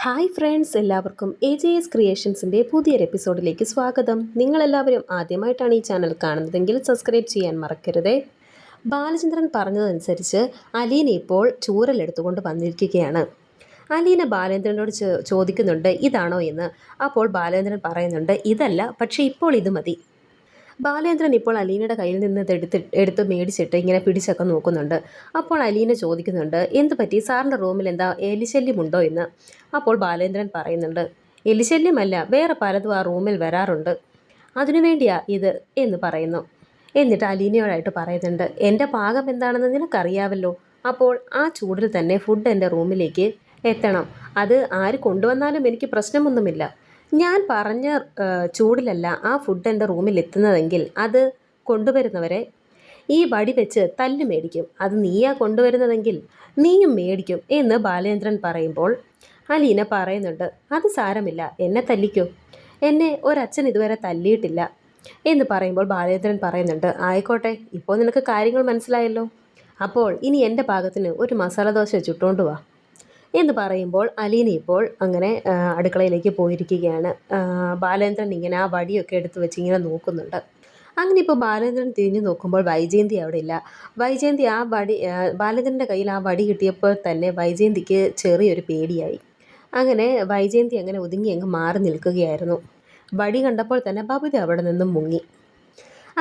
Hi friends എല്ലാവർക്കും A J S ക്രിയേഷൻസിന്റെ പുതിയൊരു എപ്പിസോഡിലേക്ക് സ്വാഗതം. നിങ്ങളെല്ലാവരും ആദ്യമായിട്ടാണ് ഈ ചാനൽ കാണുന്നതെങ്കിൽ സബ്സ്ക്രൈബ് ചെയ്യാൻ മറക്കരുതേ. ബാലചന്ദ്രൻ പറഞ്ഞതനുസരിച്ച് അലീന ഇപ്പോൾ ചൂരലെടുത്തുകൊണ്ട് വന്നിരിക്കുകയാണ്. അലീന ബാലേന്ദ്രനോട് ചോദിക്കുന്നുണ്ട് ഇതാണോ? എന്ന്. അപ്പോൾ ബാലേന്ദ്രൻ പറയുന്നുണ്ട് ഇതല്ല പക്ഷേ ഇപ്പോൾ ഇത് മതി. ബാലേന്ദ്രൻ ഇപ്പോൾ അലീനയുടെ കയ്യിൽ നിന്ന് എടുത്ത് എടുത്ത് മേടിച്ചിട്ട് ഇങ്ങനെ പിടിച്ചൊക്കെ നോക്കുന്നുണ്ട്. അപ്പോൾ അലീന ചോദിക്കുന്നുണ്ട് എന്ത് പറ്റി? സാറിന്റെ റൂമിൽ എന്താ എലിശല്യമുണ്ടോ എന്ന്? അപ്പോൾ ബാലേന്ദ്രൻ പറയുന്നുണ്ട് എലിശല്യമല്ല വേറെ പലതും ആ റൂമിൽ വരാറുണ്ട്. അതിനുവേണ്ടിയാ ഇത് എന്ന് പറയുന്നു. എന്നിട്ട് അലീനയോടായിട്ട് പറയുന്നുണ്ട് എന്റെ പാകം എന്താണെന്ന് നിനക്കറിയാവല്ലോ. അപ്പോൾ ആ ചൂടിൽ തന്നെ ഫുഡ് എന്റെ റൂമിലേക്ക് എത്തണം. അത് ആര് കൊണ്ടുവന്നാലും എനിക്ക് പ്രശ്നമൊന്നുമില്ല. ഞാൻ പറഞ്ഞ ചൂടിലല്ല ആ ഫുഡ് എന്റെ റൂമിൽ എത്തുന്നതെങ്കിൽ അത് കൊണ്ടുവരുന്നവരെ ഈ വടി വെച്ച് തല്ല് മേടിക്കും. അത് നീയാ കൊണ്ടുവരുന്നതെങ്കിൽ നീയും മേടിക്കും എന്ന് ബാലേന്ദ്രൻ പറയുമ്പോൾ അലീന പറയുന്നുണ്ട് അത് സാരമില്ല എന്നെ തല്ലിക്കോ. എന്നെ ഒരച്ഛൻ ഇതുവരെ തല്ലിയിട്ടില്ല. എന്ന് പറയുമ്പോൾ ബാലേന്ദ്രൻ പറയുന്നുണ്ട് ആയിക്കോട്ടെ ഇപ്പോൾ നിനക്ക് കാര്യങ്ങൾ മനസ്സിലായല്ലോ. അപ്പോൾ ഇനി എന്റെ ഭാഗത്തിന് ഒരു മസാല ദോശ ചുട്ടുകൊണ്ട് വാ. എന്ന് പറയുമ്പോൾ അലീന ഇപ്പോൾ അങ്ങനെ അടുക്കളയിലേക്ക് പോയിരിക്കുകയാണ്. ബാലേന്ദ്രൻ ഇങ്ങനെ ആ വടിയൊക്കെ എടുത്ത് വെച്ച് ഇങ്ങനെ നോക്കുന്നുണ്ട്. അങ്ങനെ ഇപ്പോൾ ബാലേന്ദ്രൻ തിരിഞ്ഞു നോക്കുമ്പോൾ വൈജയന്തി അവിടെ ഇല്ല. വൈജയന്തി ആ വടി ബാലേന്ദ്രന്റെ കയ്യിൽ ആ വടി കിട്ടിയപ്പോൾ തന്നെ വൈജയന്തിക്ക് ചെറിയൊരു പേടിയായി. അങ്ങനെ വൈജയന്തി അങ്ങനെ ഒതുങ്ങി അങ്ങ് മാറി നിൽക്കുകയായിരുന്നു. വടി കണ്ടപ്പോൾ തന്നെ ബബിത അവിടെ നിന്നും മുങ്ങി.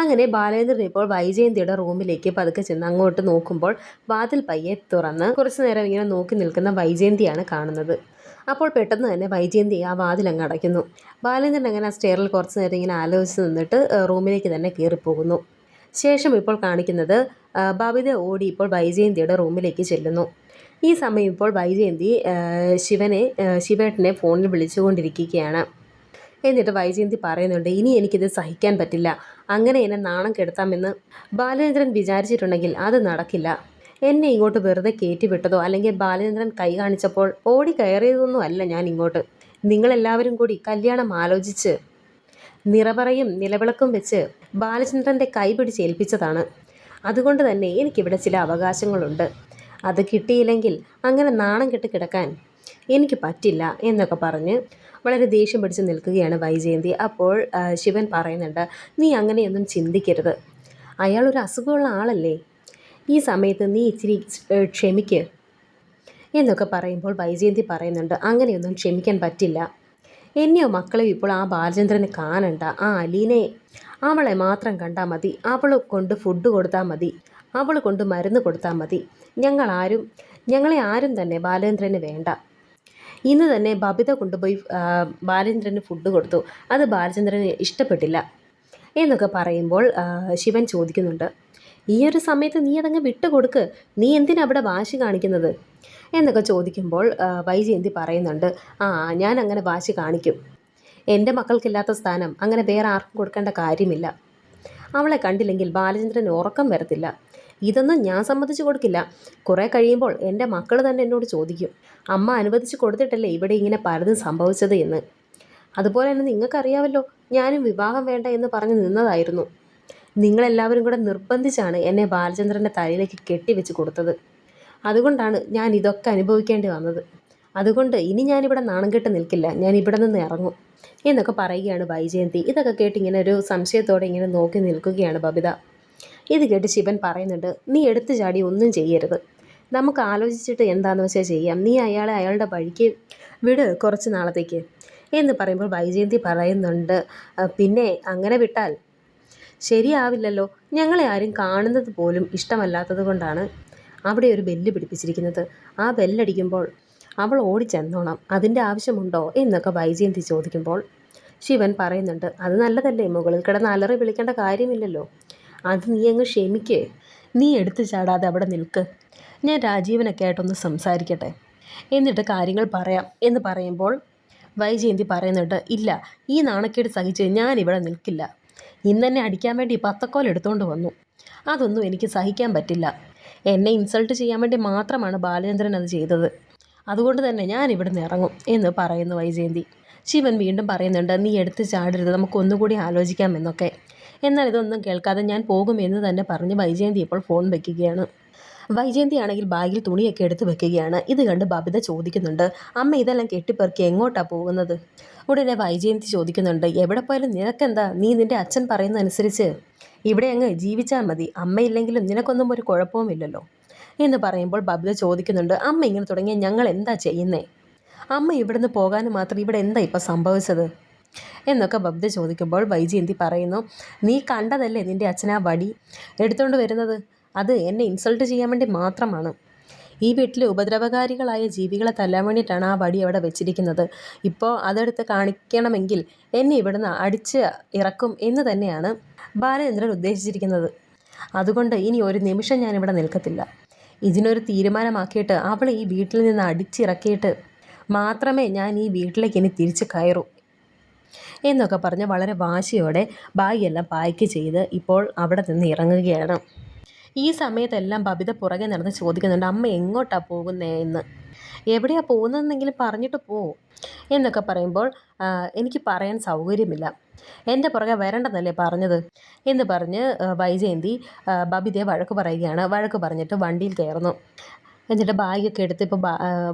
അങ്ങനെ ബാലേന്ദ്രൻ ഇപ്പോൾ വൈജയന്തിയുടെ റൂമിലേക്ക് പതുക്കെ ചെന്ന് അങ്ങോട്ട് നോക്കുമ്പോൾ വാതിൽ പയ്യെ തുറന്ന് കുറച്ചു നേരം ഇങ്ങനെ നോക്കി നിൽക്കുന്ന വൈജയന്തിയാണ് കാണുന്നത്. അപ്പോൾ പെട്ടെന്ന് തന്നെ വൈജയന്തി ആ വാതിൽ അങ്ങ് അടയ്ക്കുന്നു. ബാലേന്ദ്രൻ അങ്ങനെ ആ സ്റ്റെയറിൽ കുറച്ച് നേരം ഇങ്ങനെ ആലോചിച്ച് നിന്നിട്ട് റൂമിലേക്ക് തന്നെ കയറിപ്പോകുന്നു. ശേഷം ഇപ്പോൾ കാണിക്കുന്നത് ബാബിത ഓടി ഇപ്പോൾ വൈജയന്തിയുടെ റൂമിലേക്ക് ചെല്ലുന്നു. ഈ സമയം ഇപ്പോൾ വൈജയന്തി ശിവനെ ശിവേട്ടനെ ഫോണിൽ വിളിച്ചുകൊണ്ടിരിക്കുകയാണ്. എന്നിട്ട് വൈജയന്തി പറയുന്നുണ്ട് ഇനി എനിക്കിത് സഹിക്കാൻ പറ്റില്ല. അങ്ങനെ എന്നെ നാണം കെടുത്താമെന്ന് ബാലചന്ദ്രൻ വിചാരിച്ചിട്ടുണ്ടെങ്കിൽ അത് നടക്കില്ല. എന്നെ ഇങ്ങോട്ട് വെറുതെ കയറ്റിവിട്ടതോ അല്ലെങ്കിൽ ബാലചന്ദ്രൻ കൈ കാണിച്ചപ്പോൾ ഓടി കയറിയതൊന്നും അല്ല ഞാൻ ഇങ്ങോട്ട്. നിങ്ങളെല്ലാവരും കൂടി കല്യാണം ആലോചിച്ച് നിറപറയും നിലവിളക്കും വെച്ച് ബാലചന്ദ്രന്റെ കൈ പിടിച്ച് ഏൽപ്പിച്ചതാണ്. അതുകൊണ്ട് തന്നെ എനിക്കിവിടെ ചില അവകാശങ്ങളുണ്ട്. അത് കിട്ടിയില്ലെങ്കിൽ അങ്ങനെ നാണം കെട്ട് കിടക്കാൻ എനിക്ക് പറ്റില്ല എന്നൊക്കെ പറഞ്ഞ് വളരെ ദേഷ്യം പിടിച്ച് നിൽക്കുകയാണ് വൈജയന്തി. അപ്പോൾ ശിവൻ പറയുന്നുണ്ട് നീ അങ്ങനെയൊന്നും ചിന്തിക്കരുത്. അയാൾ ഒരു അസുഖമുള്ള ആളല്ലേ. ഈ സമയത്ത് നീ ഇച്ചിരി ക്ഷമിക്ക്. എന്നൊക്കെ പറയുമ്പോൾ വൈജയന്തി പറയുന്നുണ്ട് അങ്ങനെയൊന്നും ക്ഷമിക്കാൻ പറ്റില്ല. എന്നെയോ മക്കളെയോ ഇപ്പോൾ ആ ബാലചന്ദ്രനെ കാണണ്ട. ആ അലീനെ അവളെ മാത്രം കണ്ടാൽ മതി. അവൾ കൊണ്ട് ഫുഡ് കൊടുത്താൽ മതി. അവൾ കൊണ്ട് മരുന്ന് കൊടുത്താൽ മതി. ഞങ്ങളാരും ഞങ്ങളെ ആരും തന്നെ ബാലചന്ദ്രന് വേണ്ട. ഇന്ന് തന്നെ ബബിത കൊണ്ടുപോയി ബാലേന്ദ്രന് ഫുഡ് കൊടുത്തു. അത് ബാലചന്ദ്രന് ഇഷ്ടപ്പെട്ടില്ല. എന്നൊക്കെ പറയുമ്പോൾ ശിവൻ ചോദിക്കുന്നുണ്ട് ഈ ഒരു സമയത്ത് നീ അതങ്ങ് വിട്ടുകൊടുക്ക് നീ എന്തിനാ അവിടെ വാശി കാണിക്കുന്നത്? എന്നൊക്കെ ചോദിക്കുമ്പോൾ വൈജയന്തി പറയുന്നുണ്ട് ആ ഞാൻ അങ്ങനെ വാശി കാണിക്കും. എന്റെ മക്കൾക്കില്ലാത്ത സ്ഥാനം. അങ്ങനെ വേറെ ആർക്കും കൊടുക്കേണ്ട കാര്യമില്ല. അവളെ കണ്ടില്ലെങ്കിൽ ബാലചന്ദ്രൻ ഉറക്കം വരത്തില്ല. ഇതൊന്നും ഞാൻ സമ്മതിച്ചു കൊടുക്കില്ല. കുറേ കഴിയുമ്പോൾ എന്റെ മക്കൾ തന്നെ എന്നോട് ചോദിക്കും അമ്മ അനുവദിച്ച് കൊടുത്തിട്ടല്ലേ ഇവിടെ ഇങ്ങനെ പലതും സംഭവിച്ചത് എന്ന്? അതുപോലെ തന്നെ നിങ്ങൾക്കറിയാമല്ലോ ഞാനും വിവാഹം വേണ്ട എന്ന് പറഞ്ഞ് നിന്നതായിരുന്നു. നിങ്ങളെല്ലാവരും കൂടെ നിർബന്ധിച്ചാണ് എന്നെ ബാലചന്ദ്രന്റെ തലയിലേക്ക് കെട്ടിവെച്ച് കൊടുത്തത്. അതുകൊണ്ടാണ് ഞാൻ ഇതൊക്കെ അനുഭവിക്കേണ്ടി വന്നത്. അതുകൊണ്ട് ഇനി ഞാനിവിടെ നാണം കെട്ട് നിൽക്കില്ല ഞാൻ ഇവിടെ നിന്ന് ഇറങ്ങും എന്നൊക്കെ പറയുകയാണ് വൈജയന്തി. ഇതൊക്കെ കേട്ട് ഇങ്ങനെ ഒരു സംശയത്തോടെ ഇങ്ങനെ നോക്കി നിൽക്കുകയാണ് ബബിത. ഇത് കേട്ട് ശിവൻ പറയുന്നുണ്ട് നീ എടുത്തു ചാടി ഒന്നും ചെയ്യരുത്. നമുക്ക് ആലോചിച്ചിട്ട് എന്താണെന്ന് വെച്ചാൽ ചെയ്യാം. നീ അയാളെ അയാളുടെ വഴിക്ക് വിട് കുറച്ച് നാളത്തേക്ക്. എന്ന് പറയുമ്പോൾ വൈജയന്തി പറയുന്നുണ്ട് പിന്നെ അങ്ങനെ വിട്ടാൽ ശരിയാവില്ലല്ലോ. ഞങ്ങളെ ആരും കാണുന്നത് പോലും ഇഷ്ടമല്ലാത്തത് കൊണ്ടാണ് അവിടെ ഒരു ബെല്ല് പിടിപ്പിച്ചിരിക്കുന്നത്. ആ ബെല്ലടിക്കുമ്പോൾ അവൾ ഓടിച്ചെന്നോണം. അതിന്റെ ആവശ്യമുണ്ടോ? എന്നൊക്കെ വൈജയന്തി ചോദിക്കുമ്പോൾ ശിവൻ പറയുന്നുണ്ട് അത് നല്ലതല്ലേ. മുകളിൽ കിടന്ന് അലറി വിളിക്കേണ്ട കാര്യമില്ലല്ലോ. അത് നീ അങ്ങ് ക്ഷമിക്ക്. നീ എടുത്തു ചാടാതെ അവിടെ നിൽക്ക്. ഞാൻ രാജീവനൊക്കെ ആയിട്ടൊന്ന് സംസാരിക്കട്ടെ. എന്നിട്ട് കാര്യങ്ങൾ പറയാം എന്ന് പറയുമ്പോൾ വൈജയന്തി പറയുന്നുണ്ട് ഇല്ല ഈ നാണക്കേട് സഹിച്ച് ഞാൻ ഇവിടെ നിൽക്കില്ല ഇന്നെന്നെ അടിക്കാൻ വേണ്ടി പത്തക്കോൽ എടുത്തുകൊണ്ട് വന്നു. അതൊന്നും എനിക്ക് സഹിക്കാൻ പറ്റില്ല. എന്നെ ഇൻസൾട്ട് ചെയ്യാൻ വേണ്ടി മാത്രമാണ് ബാലചന്ദ്രൻ അത് ചെയ്തത്. അതുകൊണ്ട് തന്നെ ഞാൻ ഇവിടുന്ന് ഇറങ്ങും എന്ന് പറയുന്നു വൈജയന്തി. ശിവൻ വീണ്ടും പറയുന്നുണ്ട് നീ എടുത്ത് ചാടരുത്. നമുക്ക് ഒന്നുകൂടി ആലോചിക്കാമെന്നൊക്കെ എന്നാൽ ഇതൊന്നും കേൾക്കാതെ ഞാൻ പോകുമെന്ന് തന്നെ പറഞ്ഞ് വൈജയന്തി ഇപ്പോൾ ഫോൺ വയ്ക്കുകയാണ് വൈജയന്തി ആണെങ്കിൽ ബാഗിൽ തുണിയൊക്കെ എടുത്ത് വെക്കുകയാണ്. ഇത് കണ്ട് ബബിത ചോദിക്കുന്നുണ്ട് അമ്മ ഇതെല്ലാം കെട്ടിപ്പെറുക്കി എങ്ങോട്ടാണ് പോകുന്നത്? ഉടനെ വൈജയന്തി ചോദിക്കുന്നുണ്ട് എവിടെ പോയാലും നിനക്കെന്താ? നീ നിന്റെ അച്ഛൻ പറയുന്നതനുസരിച്ച് ഇവിടെ അങ്ങ് ജീവിച്ചാൽ മതി. അമ്മയില്ലെങ്കിലും നിനക്കൊന്നും ഒരു കുഴപ്പവുമില്ലല്ലോ എന്ന് പറയുമ്പോൾ ബബിത ചോദിക്കുന്നുണ്ട് അമ്മ ഇങ്ങനെ തുടങ്ങിയ ഞങ്ങൾ എന്താ ചെയ്യുന്നേ? അമ്മ ഇവിടുന്ന് പോകാനും മാത്രം ഇവിടെ എന്താ ഇപ്പം സംഭവിച്ചത്? എന്നൊക്കെ ബബ്ദ ചോദിക്കുമ്പോൾ വൈജയന്തി പറയുന്നു നീ കണ്ടതല്ലേ നിന്റെ അച്ഛനാ വടി? എടുത്തുകൊണ്ട് വരുന്നത്? അത് എന്നെ ഇൻസൾട്ട് ചെയ്യാൻ വേണ്ടി മാത്രമാണ്. ഈ വീട്ടിലെ ഉപദ്രവകാരികളായ ജീവികളെ തല്ലാൻ വേണ്ടിയിട്ടാണ് ആ വടി അവിടെ വെച്ചിരിക്കുന്നത്. ഇപ്പോൾ അതെടുത്ത് കാണിക്കണമെങ്കിൽ എന്നെ ഇവിടുന്ന് അടിച്ച് ഇറക്കും എന്ന് തന്നെയാണ് ബാലചന്ദ്രൻ ഉദ്ദേശിച്ചിരിക്കുന്നത്. അതുകൊണ്ട് ഇനി ഒരു നിമിഷം ഞാനിവിടെ നിൽക്കത്തില്ല. ഇതിനൊരു തീരുമാനമാക്കിയിട്ട് അവളെ ഈ വീട്ടിൽ നിന്ന് അടിച്ചിറക്കിയിട്ട് മാത്രമേ ഞാൻ ഈ വീട്ടിലേക്ക് ഇനി തിരിച്ച് കയറൂ. എന്നൊക്കെ പറഞ്ഞ് വളരെ വാശിയോടെ ബാഗെല്ലാം പായ്ക്ക് ചെയ്ത് ഇപ്പോൾ അവിടെ നിന്ന് ഇറങ്ങുകയാണ്. ഈ സമയത്തെല്ലാം ബബിത പുറകെ നടന്ന് ചോദിക്കുന്നുണ്ട് അമ്മ എങ്ങോട്ടാണ് പോകുന്നേ എന്ന്? എവിടെയാണ് പോകുന്നതെന്നെങ്കിലും പറഞ്ഞിട്ട് പോ എന്നൊക്കെ പറയുമ്പോൾ എനിക്ക് പറയാൻ സൗകര്യമില്ല. എന്റെ പുറകെ വരണ്ടെന്നല്ലേ പറഞ്ഞത്? എന്ന് പറഞ്ഞ് വൈജയന്തി ബബിതയെ വഴക്ക് പറയുകയാണ്. വഴക്ക് പറഞ്ഞിട്ട് വണ്ടിയിൽ കയറുന്നു. എന്നിട്ട് ബാഗൊക്കെ എടുത്ത് ഇപ്പോൾ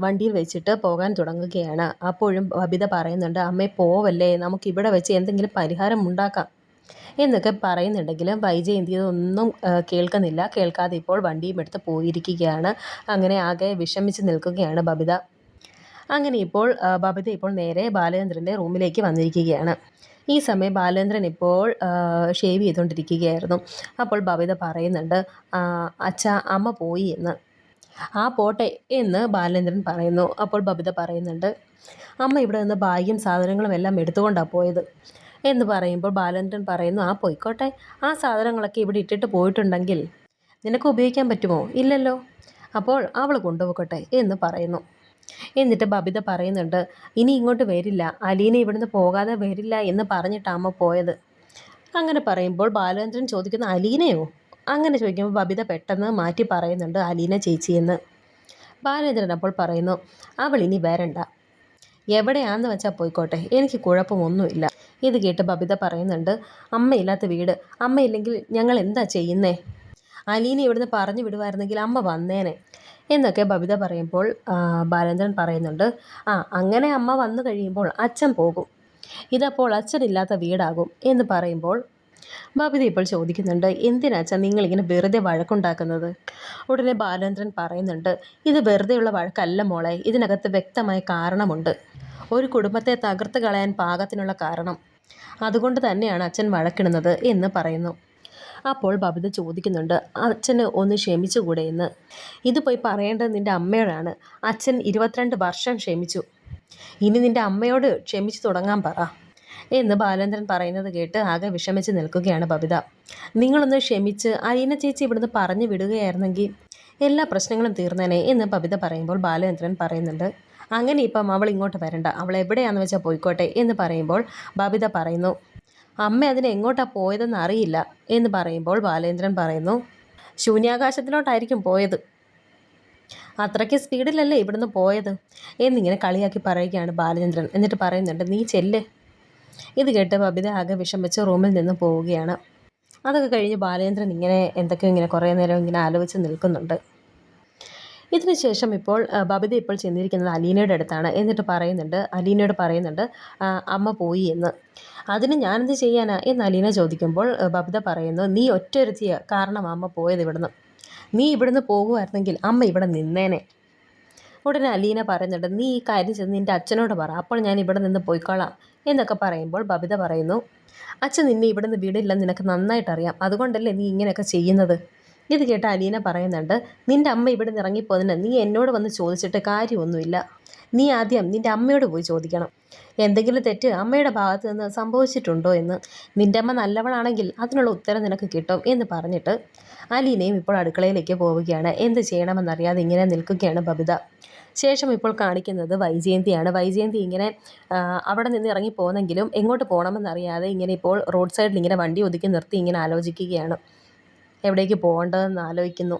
വണ്ടിയിൽ വെച്ചിട്ട് പോകാൻ തുടങ്ങുകയാണ്. അപ്പോഴും ബബിത പറയുന്നുണ്ട് അമ്മേ പോവല്ലേ നമുക്ക് ഇവിടെ വെച്ച് എന്തെങ്കിലും പരിഹാരം ഉണ്ടാക്കാം. എന്നൊക്കെ പറയുന്നുണ്ടെങ്കിലും വൈജയന്തി ഇതൊന്നും കേൾക്കുന്നില്ല. കേൾക്കാതെ ഇപ്പോൾ വണ്ടിയും എടുത്ത് പോയിരിക്കുകയാണ്. അങ്ങനെ ആകെ വിഷമിച്ച് നിൽക്കുകയാണ് ബബിത അങ്ങനെ ഇപ്പോൾ ബബിത ഇപ്പോൾ നേരെ ബാലചന്ദ്രന്റെ റൂമിലേക്ക് വന്നിരിക്കുകയാണ്. ഈ സമയം ബാലചന്ദ്രൻ ഇപ്പോൾ ഷേവ് ചെയ്തുകൊണ്ടിരിക്കുകയായിരുന്നു. അപ്പോൾ ബബിത പറയുന്നുണ്ട് അച്ഛാ അമ്മ പോയി എന്ന്. ആ പോട്ടെ എന്ന് ബാലേന്ദ്രൻ പറയുന്നു. അപ്പോൾ ബബിത പറയുന്നുണ്ട് അമ്മ ഇവിടെ നിന്ന് ബാഗ്യം സാധനങ്ങളും എല്ലാം എടുത്തുകൊണ്ടാണ് പോയത്? എന്ന് പറയുമ്പോൾ ബാലേന്ദ്രൻ പറയുന്നു ആ പോയിക്കോട്ടെ. ആ സാധനങ്ങളൊക്കെ ഇവിടെ ഇട്ടിട്ട് പോയിട്ടുണ്ടെങ്കിൽ നിനക്ക് ഉപയോഗിക്കാൻ പറ്റുമോ? ഇല്ലല്ലോ. അപ്പോൾ അവൾ കൊണ്ടുപോകട്ടെ എന്ന് പറയുന്നു. എന്നിട്ട് ബബിത പറയുന്നുണ്ട് ഇനി ഇങ്ങോട്ട് വരില്ല. അലീന ഇവിടുന്ന് പോകാതെ വരില്ല എന്ന് പറഞ്ഞിട്ടാണ് അമ്മ പോയത്. അങ്ങനെ പറയുമ്പോൾ ബാലേന്ദ്രൻ ചോദിക്കുന്ന അലീനയോ? അങ്ങനെ ചോദിക്കുമ്പോൾ ബബിത പെട്ടെന്ന് മാറ്റി പറയുന്നുണ്ട് അലീന ചേച്ചി എന്ന്. ബാലചന്ദ്രൻ അപ്പോൾ പറയുന്നു അവൾ ഇനി വരണ്ട. എവിടെയാണെന്ന് വെച്ചാൽ പോയിക്കോട്ടെ എനിക്ക് കുഴപ്പമൊന്നുമില്ല. ഇത് കേട്ട് ബബിത പറയുന്നുണ്ട് അമ്മയില്ലാത്ത വീട് അമ്മയില്ലെങ്കിൽ ഞങ്ങൾ എന്താ ചെയ്യുന്നേ? അലീന ഇവിടുന്ന് പറഞ്ഞു വിടുമായിരുന്നെങ്കിൽ അമ്മ വന്നേനെ. എന്നൊക്കെ ബബിത പറയുമ്പോൾ ബാലചന്ദ്രൻ പറയുന്നുണ്ട് ആ അങ്ങനെ അമ്മ വന്നു കഴിയുമ്പോൾ അച്ഛൻ പോകും. ഇതപ്പോൾ അച്ഛനില്ലാത്ത വീടാകും എന്ന് പറയുമ്പോൾ ബബിത ഇപ്പോൾ ചോദിക്കുന്നുണ്ട് എന്തിനാ അച്ഛൻ നിങ്ങളിങ്ങനെ വെറുതെ വഴക്കുണ്ടാക്കുന്നത്? ഉടനെ ബാലേന്ദ്രൻ പറയുന്നുണ്ട് ഇത് വെറുതെയുള്ള വഴക്കല്ല മോളെ ഇതിനകത്ത് വ്യക്തമായ കാരണമുണ്ട്. ഒരു കുടുംബത്തെ തകർത്ത് കളയാൻ പാകത്തിനുള്ള കാരണം. അതുകൊണ്ട് തന്നെയാണ് അച്ഛൻ വഴക്കിടുന്നത് എന്ന് പറയുന്നു. അപ്പോൾ ബബിത ചോദിക്കുന്നുണ്ട് അച്ഛന് ഒന്ന് ക്ഷമിച്ചുകൂടെ എന്ന്? ഇത് പോയി പറയേണ്ടത് നിന്റെ അമ്മയോടാണ്. അച്ഛൻ ഇരുപത്തിരണ്ട് വർഷം ക്ഷമിച്ചു. ഇനി നിന്റെ അമ്മയോട് ക്ഷമിച്ചു തുടങ്ങാൻ പറ. എന്ന് ബാലേന്ദ്രൻ പറയുന്നത് കേട്ട് ആകെ വിഷമിച്ച് നിൽക്കുകയാണ് ബബിത. നിങ്ങളൊന്ന് ക്ഷമിച്ച് അരീന ചേച്ചി ഇവിടുന്ന് പറഞ്ഞു വിടുകയായിരുന്നെങ്കിൽ എല്ലാ പ്രശ്നങ്ങളും തീർന്നേനെ എന്ന് ബബിത പറയുമ്പോൾ ബാലേന്ദ്രൻ പറയുന്നുണ്ട്. അങ്ങനെ ഇപ്പം അവൾ ഇങ്ങോട്ട് വരണ്ട. അവൾ എവിടെയാണെന്ന് വെച്ചാൽ പോയിക്കോട്ടെ എന്ന് പറയുമ്പോൾ ബബിത പറയുന്നു അമ്മ അതിന് എങ്ങോട്ടാണ് പോയതെന്ന് അറിയില്ല എന്ന് പറയുമ്പോൾ ബാലേന്ദ്രൻ പറയുന്നു ശൂന്യാകാശത്തിലോട്ടായിരിക്കും പോയത്. അത്രയ്ക്ക് സ്പീഡിലല്ലേ ഇവിടുന്ന് പോയത്? എന്നിങ്ങനെ കളിയാക്കി പറയുകയാണ് ബാലചന്ദ്രൻ എന്നിട്ട് പറയുന്നുണ്ട് നീ ചെല്ല്. ഇത് കേട്ട് ബബിത ആകെ വിഷമിച്ച് റൂമിൽ നിന്ന് പോവുകയാണ്. അതൊക്കെ കഴിഞ്ഞ് ബാലേന്ദ്രൻ ഇങ്ങനെ എന്തൊക്കെയോ ഇങ്ങനെ കുറേ നേരം ഇങ്ങനെ ആലോചിച്ച് നിൽക്കുന്നുണ്ട്. ഇതിനുശേഷം ഇപ്പോൾ ബബിത ഇപ്പോൾ ചെന്നിരിക്കുന്നത് അലീനയുടെ അടുത്താണ്. എന്നിട്ട് പറയുന്നുണ്ട് അലീനയോട് പറയുന്നുണ്ട് അമ്മ പോയി എന്ന്. അതിന് ഞാനെന്ത് ചെയ്യാനാ എന്ന് അലീന ചോദിക്കുമ്പോൾ ബബിത പറയുന്നു നീ ഒറ്റ ഒരുത്തിയ കാരണം അമ്മ പോയത് ഇവിടുന്ന്. നീ ഇവിടുന്ന് പോകുമായിരുന്നെങ്കിൽ അമ്മ ഇവിടെ നിന്നേനെ. ഉടനെ അലീന പറയുന്നുണ്ട് നീ ഈ കാര്യം ചെന്ന് നിന്റെ അച്ഛനോട് പറ അപ്പോൾ ഞാൻ ഇവിടെ നിന്ന് പോയിക്കോളാം എന്നൊക്കെ പറയുമ്പോൾ ബബിത പറയുന്നു അച്ഛൻ നിന്നെ ഇവിടെ നിന്ന് വിടില്ലെന്ന് നിനക്ക് നന്നായിട്ട് അറിയാം അതുകൊണ്ടല്ലേ നീ ഇങ്ങനെയൊക്കെ ചെയ്യുന്നത്? ഇത് കേട്ട് അലീന പറയുന്നുണ്ട് നിന്റെ അമ്മ ഇവിടെ നിന്ന് ഇറങ്ങിപ്പോതിന് നീ എന്നോട് വന്ന് ചോദിച്ചിട്ട് കാര്യമൊന്നുമില്ല നീ ആദ്യം നിന്റെ അമ്മയോട് പോയി ചോദിക്കണം. എന്തെങ്കിലും തെറ്റ് അമ്മയുടെ ഭാഗത്ത് നിന്ന് സംഭവിച്ചിട്ടുണ്ടോ എന്ന്. നിന്റെ അമ്മ നല്ലവളാണെങ്കിൽ അതിനുള്ള ഉത്തരം നിനക്ക് കിട്ടും എന്ന് പറഞ്ഞിട്ട് അലീനയും ഇപ്പോൾ അടുക്കളയിലേക്ക് പോവുകയാണ്. എന്ത് ചെയ്യണമെന്നറിയാതെ ഇങ്ങനെ നിൽക്കുകയാണ് ബബിത. ശേഷം ഇപ്പോൾ കാണിക്കുന്നത് വൈജയന്തിയാണ്. വൈജയന്തി ഇങ്ങനെ അവിടെ നിന്ന് ഇറങ്ങി പോകുന്നെങ്കിലും എങ്ങോട്ട് പോകണമെന്നറിയാതെ ഇങ്ങനെ ഇപ്പോൾ റോഡ് സൈഡിൽ ഇങ്ങനെ വണ്ടി ഒതുക്കി നിർത്തി ഇങ്ങനെ ആലോചിക്കുകയാണ്. എവിടേക്ക് പോകേണ്ടതെന്ന് ആലോചിക്കുന്നു.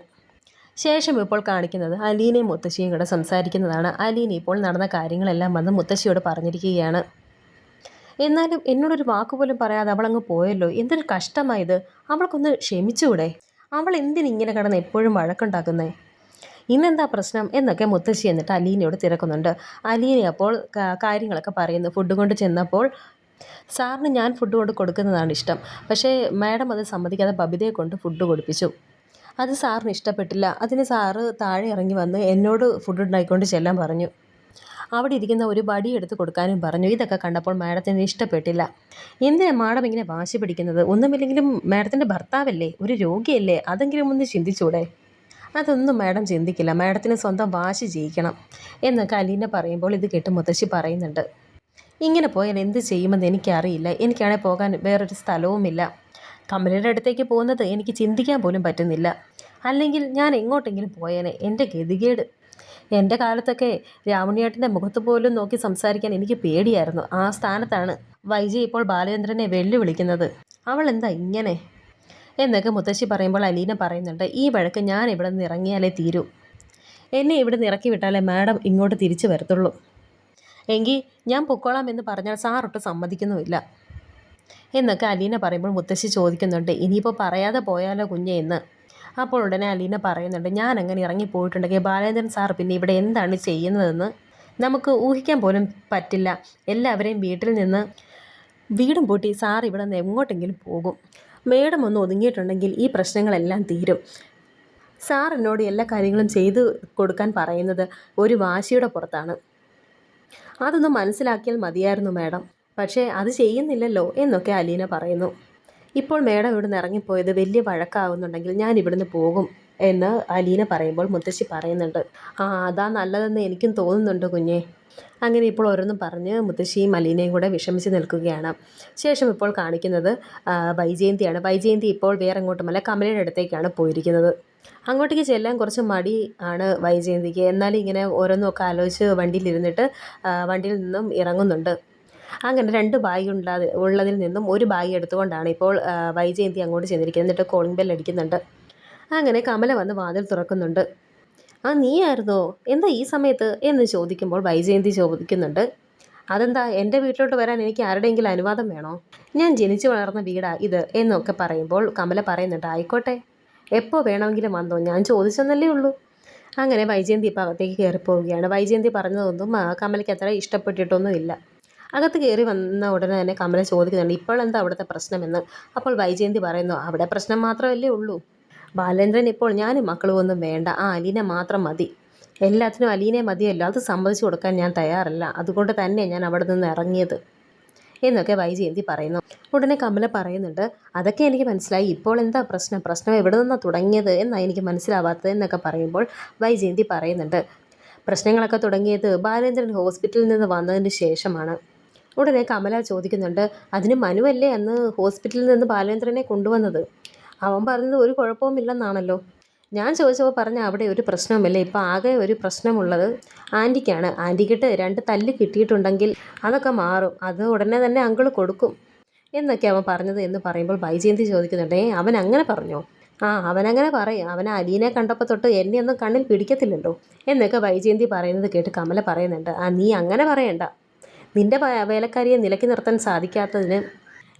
ശേഷം ഇപ്പോൾ കാണിക്കുന്നത് അലീനയും മുത്തശ്ശിയും കൂടെ സംസാരിക്കുന്നതാണ്. അലീന ഇപ്പോൾ നടന്ന കാര്യങ്ങളെല്ലാം വന്ന് മുത്തശ്ശിയോട് പറഞ്ഞിരിക്കുകയാണ്. എന്നാലും എന്നോടൊരു വാക്കുപോലും പറയാതെ അവളങ്ങ് പോയല്ലോ. എന്തൊരു കഷ്ടമായത് അവൾക്കൊന്ന് ക്ഷമിച്ചുകൂടെ? അവൾ എന്തിനിങ്ങനെ കിടന്ന് എപ്പോഴും വഴക്കുണ്ടാക്കുന്നേ? ഇന്നെന്താ പ്രശ്നം? എന്നൊക്കെ മുത്തശ്ശി എന്നിട്ട് അലീനയോട് തിരക്കുന്നുണ്ട്. അലീന അപ്പോൾ കാര്യങ്ങളൊക്കെ പറയുന്നു. ഫുഡ് കൊണ്ട് ചെന്നപ്പോൾ സാറിന് ഞാൻ ഫുഡ് കൊണ്ട് കൊടുക്കുന്നതാണ് ഇഷ്ടം. പക്ഷേ മാഡം അത് സമ്മതിക്കാതെ ബബിതയെ കൊണ്ട് ഫുഡ് കൊടുപ്പിച്ചു. അത് സാറിന് ഇഷ്ടപ്പെട്ടില്ല. അതിന് സാറ് താഴെ ഇറങ്ങി വന്ന് എന്നോട് ഫുഡ് ഉണ്ടാക്കിക്കൊണ്ട് ചെല്ലാൻ പറഞ്ഞു. അവിടെ ഇരിക്കുന്ന ഒരു വടി എടുത്ത് കൊടുക്കാനും പറഞ്ഞു. ഇതൊക്കെ കണ്ടപ്പോൾ മാഡത്തിന് ഇഷ്ടപ്പെട്ടില്ല. എന്തിനാ മാഡം ഇങ്ങനെ വാശി പിടിക്കുന്നത്? ഒന്നുമില്ലെങ്കിലും മാഡത്തിന്റെ ഭർത്താവല്ലേ? ഒരു രോഗിയല്ലേ? അതെങ്കിലും ഒന്ന് ചിന്തിച്ചൂടെ? അതൊന്നും മാഡം ചിന്തിക്കില്ല. മാഡത്തിന് സ്വന്തം വാശി ജയിക്കണം എന്നൊക്കെ അലീന പറയുമ്പോൾ ഇത് കേട്ട് മുത്തശ്ശി പറയുന്നുണ്ട്. ഇങ്ങനെ പോയാൽ എന്ത് ചെയ്യുമെന്ന് എനിക്കറിയില്ല. എനിക്കാണെങ്കിൽ പോകാൻ വേറൊരു സ്ഥലവുമില്ല. കമലയുടെ അടുത്തേക്ക് പോകുന്നത് എനിക്ക് ചിന്തിക്കാൻ പോലും പറ്റുന്നില്ല. അല്ലെങ്കിൽ ഞാൻ എങ്ങോട്ടെങ്കിലും പോയേനെ. എന്റെ ഗതികേട്. എന്റെ കാലത്തൊക്കെ രാമുണിയേട്ടന്റെ മുഖത്ത് പോലും നോക്കി സംസാരിക്കാൻ എനിക്ക് പേടിയായിരുന്നു. ആ സ്ഥാനത്താണ് വൈജി ഇപ്പോൾ ബാലചന്ദ്രനെ വെല്ലുവിളിക്കുന്നത്. അവൾ എന്താ ഇങ്ങനെ? എന്നൊക്കെ മുത്തശ്ശി പറയുമ്പോൾ അലീന പറയുന്നുണ്ട് ഈ വഴക്ക് ഞാൻ ഇവിടെ നിന്ന് ഇറങ്ങിയാലേ തീരൂ. എന്നെ ഇവിടെ നിന്ന് ഇറക്കി വിട്ടാലേ മാഡം ഇങ്ങോട്ട് തിരിച്ചു വരത്തുള്ളൂ. എങ്കിൽ ഞാൻ പൊക്കോളാം എന്ന് പറഞ്ഞാൽ സാറൊട്ട് സമ്മതിക്കുന്നുമില്ല. എന്നൊക്കെ അലീന പറയുമ്പോൾ മുത്തശ്ശി ചോദിക്കുന്നുണ്ട് ഇനിയിപ്പോൾ പറയാതെ പോയാലോ കുഞ്ഞെ എന്ന്? അപ്പോൾ ഉടനെ അലീന പറയുന്നുണ്ട് ഞാൻ അങ്ങനെ ഇറങ്ങിപ്പോയിട്ടുണ്ടെങ്കിൽ ബാലേന്ദ്രൻ സാർ പിന്നെ ഇവിടെ എന്താണ് ചെയ്യുന്നതെന്ന് നമുക്ക് ഊഹിക്കാൻ പോലും പറ്റില്ല. എല്ലാവരെയും വീട്ടിൽ നിന്ന് വീടും പൂട്ടി സാർ ഇവിടെ നിന്ന് എങ്ങോട്ടെങ്കിലും പോകും. മേഡം ഒന്ന് ഒതുങ്ങിയിട്ടുണ്ടെങ്കിൽ ഈ പ്രശ്നങ്ങളെല്ലാം തീരും. സാർ എന്നോട് എല്ലാ കാര്യങ്ങളും ചെയ്തു കൊടുക്കാൻ പറയുന്നത് ഒരു വാശിയുടെ പുറത്താണ്. അതൊന്ന് മനസ്സിലാക്കിയാൽ മതിയായിരുന്നു മാഡം. പക്ഷേ അത് ചെയ്യുന്നില്ലല്ലോ എന്നൊക്കെ അലീന പറയുന്നു. ഇപ്പോൾ മാഡം ഇവിടുന്ന് ഇറങ്ങിപ്പോയത് വലിയ വഴക്കാവുന്നുണ്ടെങ്കിൽ ഞാൻ ഇവിടുന്ന് പോകും എന്ന് അലീന പറയുമ്പോൾ മുത്തശ്ശി പറയുന്നുണ്ട്. ആ അതാ നല്ലതെന്ന് എനിക്കും തോന്നുന്നുണ്ട് കുഞ്ഞേ. അങ്ങനെ ഇപ്പോൾ ഓരോന്നും പറഞ്ഞ് മുത്തശ്ശിയും അലീനയും കൂടെ വിഷമിച്ച് നിൽക്കുകയാണ്. ശേഷം ഇപ്പോൾ കാണിക്കുന്നത് വൈജയന്തിയാണ് വൈജയന്തി ഇപ്പോൾ വേറെ എങ്ങോട്ടുമല്ല കമലയുടെ അടുത്തേക്കാണ് പോയിരിക്കുന്നത്. അങ്ങോട്ടേക്ക് ചെല്ലാൻ കുറച്ച് മടി ആണ് വൈജയന്തിക്ക് എന്നാലും ഇങ്ങനെ ഓരോന്നൊക്കെ ആലോചിച്ച് വണ്ടിയിലിരുന്നിട്ട് വണ്ടിയിൽ നിന്നും ഇറങ്ങുന്നുണ്ട്. അങ്ങനെ രണ്ട് ബാഗ് ഉള്ളത് ഉള്ളതിൽ നിന്നും ഒരു ബാഗ് എടുത്തുകൊണ്ടാണ് ഇപ്പോൾ വൈജയന്തി അങ്ങോട്ട് ചെന്നിരിക്കുന്നത്. എന്നിട്ട് കോളിംഗ് ബെൽ അടിക്കുന്നുണ്ട്. അങ്ങനെ കമല വന്ന് വാതിൽ തുറക്കുന്നുണ്ട്. ആ നീയായിരുന്നോ? എന്താ ഈ സമയത്ത്? എന്ന് ചോദിക്കുമ്പോൾ വൈജയന്തി ചോദിക്കുന്നുണ്ട്. അതെന്താ? എന്റെ വീട്ടിലോട്ട് വരാൻ എനിക്ക് ആരുടെയെങ്കിലും അനുവാദം വേണോ? ഞാൻ ജനിച്ചു വളർന്ന വീടാ ഇത് എന്നൊക്കെ പറയുമ്പോൾ കമല പറയുന്നുണ്ട്. ആയിക്കോട്ടെ. എപ്പോൾ വേണമെങ്കിലും വന്നോ? ഞാൻ ചോദിച്ചെന്നല്ലേ ഉള്ളൂ. അങ്ങനെ വൈജയന്തി ഇപ്പോൾ അകത്തേക്ക് കയറിപ്പോവുകയാണ്. വൈജയന്തി പറഞ്ഞതൊന്നും കമലയ്ക്ക് അത്ര ഇഷ്ടപ്പെട്ടിട്ടൊന്നുമില്ല. അകത്ത് കയറി വന്ന ഉടനെ തന്നെ കമല ചോദിക്കുന്നുണ്ട് ഇപ്പോൾ എന്താ അവിടുത്തെ പ്രശ്നമെന്ന്? അപ്പോൾ വൈജയന്തി പറയുന്നു അവിടെ പ്രശ്നം മാത്രമല്ലേ ഉള്ളൂ. ബാലേന്ദ്രൻ ഇപ്പോൾ ഞാനും മക്കളും ഒന്നും വേണ്ട ആ അലീന മാത്രം മതി. എല്ലാത്തിനും അലീനെ മതിയല്ലോ അത് സമ്മതിച്ചു കൊടുക്കാൻ ഞാൻ തയ്യാറല്ല അതുകൊണ്ട് തന്നെ ഞാൻ അവിടെ നിന്ന് ഇറങ്ങിയത്. എന്നൊക്കെ വൈജയന്തി പറയുന്നു. ഉടനെ കമല പറയുന്നുണ്ട് അതൊക്കെ എനിക്ക് മനസ്സിലായി ഇപ്പോൾ എന്താ പ്രശ്നം? പ്രശ്നം എവിടെ നിന്നാണ് തുടങ്ങിയത് എന്നാണ് എനിക്ക് മനസ്സിലാവാത്തത് എന്നൊക്കെ പറയുമ്പോൾ വൈജയന്തി പറയുന്നുണ്ട് പ്രശ്നങ്ങളൊക്കെ തുടങ്ങിയത് ബാലേന്ദ്രൻ ഹോസ്പിറ്റലിൽ നിന്ന് വന്നതിന് ശേഷമാണ്. ഉടനെ കമല ചോദിക്കുന്നുണ്ട് അതിന് മനുവല്ലേ അന്ന് ഹോസ്പിറ്റലിൽ നിന്ന് ബാലേന്ദ്രനെ കൊണ്ടുവന്നത്? അവൻ പറഞ്ഞത് ഒരു കുഴപ്പവുമില്ലെന്നാണല്ലോ. ഞാൻ ചോദിച്ചപ്പോൾ പറഞ്ഞ അവിടെ ഒരു പ്രശ്നവുമില്ല ഇപ്പം ആകെ ഒരു പ്രശ്നമുള്ളത് ആന്റിക്കാണ്. ആന്റിക്കിട്ട് രണ്ട് തല്ല് കിട്ടിയിട്ടുണ്ടെങ്കിൽ അതൊക്കെ മാറും അത് ഉടനെ തന്നെ അങ്കിൾ കൊടുക്കും എന്നൊക്കെ അവൻ പറഞ്ഞത് എന്ന് പറയുമ്പോൾ ബൈജയന്തി ചോദിക്കുന്നുണ്ട് ഏ അവൻ അങ്ങനെ പറഞ്ഞോ? ആ അവനങ്ങനെ പറയും അവൻ അലീനെ കണ്ടപ്പോൾ തൊട്ട് എന്നെ ഒന്നും കണ്ണിൽ പിടിക്കത്തില്ലല്ലോ എന്നൊക്കെ വൈജയന്തി പറയുന്നത് കേട്ട് കമല പറയുന്നുണ്ട് ആ നീ അങ്ങനെ പറയണ്ട നിന്റെ വ- വേലക്കാരിയെ നിലയ്ക്ക് നിർത്താൻ സാധിക്കാത്തതിന്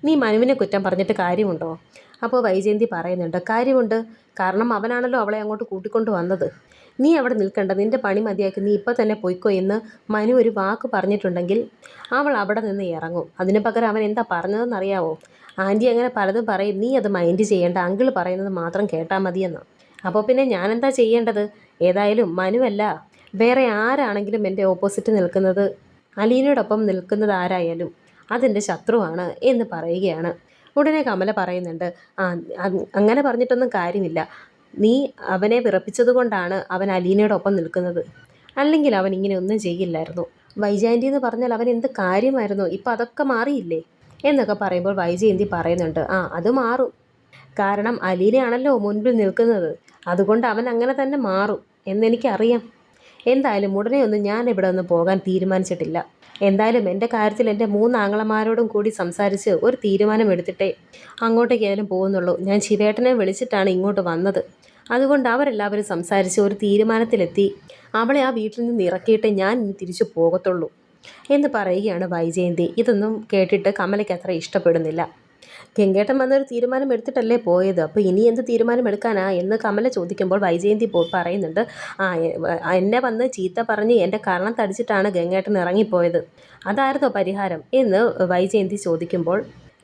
നീ മനുവിനെ കുറ്റം പറഞ്ഞിട്ട് കാര്യമുണ്ടോ? അപ്പോൾ വൈജയന്തി പറയുന്നുണ്ട് കാര്യമുണ്ട്. കാരണം അവനാണല്ലോ അവളെ അങ്ങോട്ട് കൂട്ടിക്കൊണ്ട് വന്നത്. നീ അവിടെ നിൽക്കണ്ട. നിന്റെ പണി മതിയാക്കി. നീ ഇപ്പം തന്നെ പൊയ്ക്കോ എന്ന് മനു ഒരു വാക്ക് പറഞ്ഞിട്ടുണ്ടെങ്കിൽ അവൾ അവിടെ നിന്ന് ഇറങ്ങും. അതിന് പകരം അവൻ എന്താ പറഞ്ഞതെന്നറിയാവോ? ആന്റി അങ്ങനെ പലതും പറയും. നീ അത് മൈൻഡ് ചെയ്യേണ്ട. അങ്കിൾ പറയുന്നത് മാത്രം കേട്ടാൽ മതിയെന്ന്. അപ്പോൾ പിന്നെ ഞാൻ എന്താ ചെയ്യേണ്ടത്? ഏതായാലും മനുവല്ല. വേറെ ആരാണെങ്കിലും എന്റെ ഓപ്പോസിറ്റ് നിൽക്കുന്നത് അലീനയോടൊപ്പം നിൽക്കുന്നത് ആരായാലും അതെന്റെ ശത്രുവാണ് എന്ന് പറയുകയാണ്. ഉടനെ കമല പറയുന്നുണ്ട് അങ്ങനെ പറഞ്ഞിട്ടൊന്നും കാര്യമില്ല. നീ അവനെ വിറപ്പിച്ചത് കൊണ്ടാണ് അവൻ അലീനയോടൊപ്പം നിൽക്കുന്നത്. അല്ലെങ്കിൽ അവൻ ഇങ്ങനെ ഒന്നും ചെയ്യില്ലായിരുന്നു. വൈജയന്തി എന്ന് പറഞ്ഞാൽ അവൻ എന്ത് കാര്യമായിരുന്നു? ഇപ്പം അതൊക്കെ മാറിയില്ലേ? എന്നൊക്കെ പറയുമ്പോൾ വൈജയന്തി പറയുന്നുണ്ട് ആ അത് മാറും. കാരണം അലീനയാണല്ലോ മുൻപിൽ നിൽക്കുന്നത്. അതുകൊണ്ട് അവൻ അങ്ങനെ തന്നെ മാറും. എന്നെനിക്കറിയാം. എന്തായാലും ഉടനെ ഒന്നും ഞാൻ ഇവിടെ ഒന്ന് പോകാൻ തീരുമാനിച്ചിട്ടില്ല. എന്തായാലും എന്റെ കാര്യത്തിൽ എന്റെ മൂന്ന് ആങ്ങളമാരോടും കൂടി സംസാരിച്ച് ഒരു തീരുമാനം എടുത്തിട്ടേ അങ്ങോട്ടേക്ക് ഏതായാലും പോകുന്നുള്ളൂ. ഞാൻ ശിവേട്ടനെ വിളിച്ചിട്ടാണ് ഇങ്ങോട്ട് വന്നത്. അതുകൊണ്ട് അവരെല്ലാവരും സംസാരിച്ച് ഒരു തീരുമാനത്തിലെത്തി. അവളെ ആ വീട്ടിൽ നിന്ന് ഇറക്കിയിട്ട് ഞാൻ ഇനി തിരിച്ചു പോകത്തുള്ളൂ. എന്ന് പറയുകയാണ് വൈജയന്തി. ഇതൊന്നും കേട്ടിട്ട് കമലയ്ക്ക് അത്ര ഇഷ്ടപ്പെടുന്നില്ല. ഗംഗേട്ടൻ വന്നൊരു തീരുമാനം എടുത്തിട്ടല്ലേ പോയത്? അപ്പോൾ ഇനി എന്ത് തീരുമാനം എടുക്കാനാ എന്ന് കമല ചോദിക്കുമ്പോൾ വൈജയന്തി പറയുന്നുണ്ട് ആ എന്നെ വന്ന് ചീത്ത പറഞ്ഞ് എന്റെ കരണം തടിച്ചിട്ടാണ് ഗംഗേട്ടൻ ഇറങ്ങിപ്പോയത്. അതായിരുന്നോ പരിഹാരം? എന്ന് വൈജയന്തി ചോദിക്കുമ്പോൾ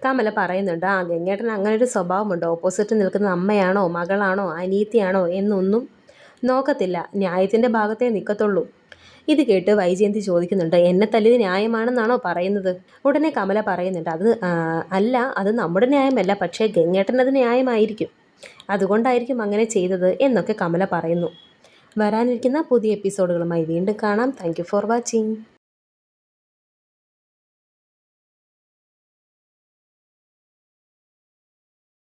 കമല പറയുന്നുണ്ട് ആ ഗംഗേട്ടൻ അങ്ങനെ ഒരു സ്വഭാവമുണ്ട്. ഓപ്പോസിറ്റ് നിൽക്കുന്ന അമ്മയാണോ മകളാണോ അനീത്തിയാണോ എന്നൊന്നും നോക്കത്തില്ല. ന്യായത്തിന്റെ ഭാഗത്തേ നിൽക്കത്തുള്ളൂ ഇത് കേട്ട് വൈജയന്തി ചോദിക്കുന്നുണ്ട് എന്നെ തല്ലിയത് ന്യായമാണെന്നാണോ പറയുന്നത്? ഉടനെ കമല പറയുന്നുണ്ട് അത് അല്ല അത് നമ്മുടെ ന്യായമല്ല പക്ഷേ ഗംഗേട്ടൻ അത് ന്യായമായിരിക്കും. അതുകൊണ്ടായിരിക്കും അങ്ങനെ ചെയ്തത് എന്നൊക്കെ കമല പറയുന്നു. വരാനിരിക്കുന്ന പുതിയ എപ്പിസോഡുകളുമായി വീണ്ടും കാണാം. Thank for watching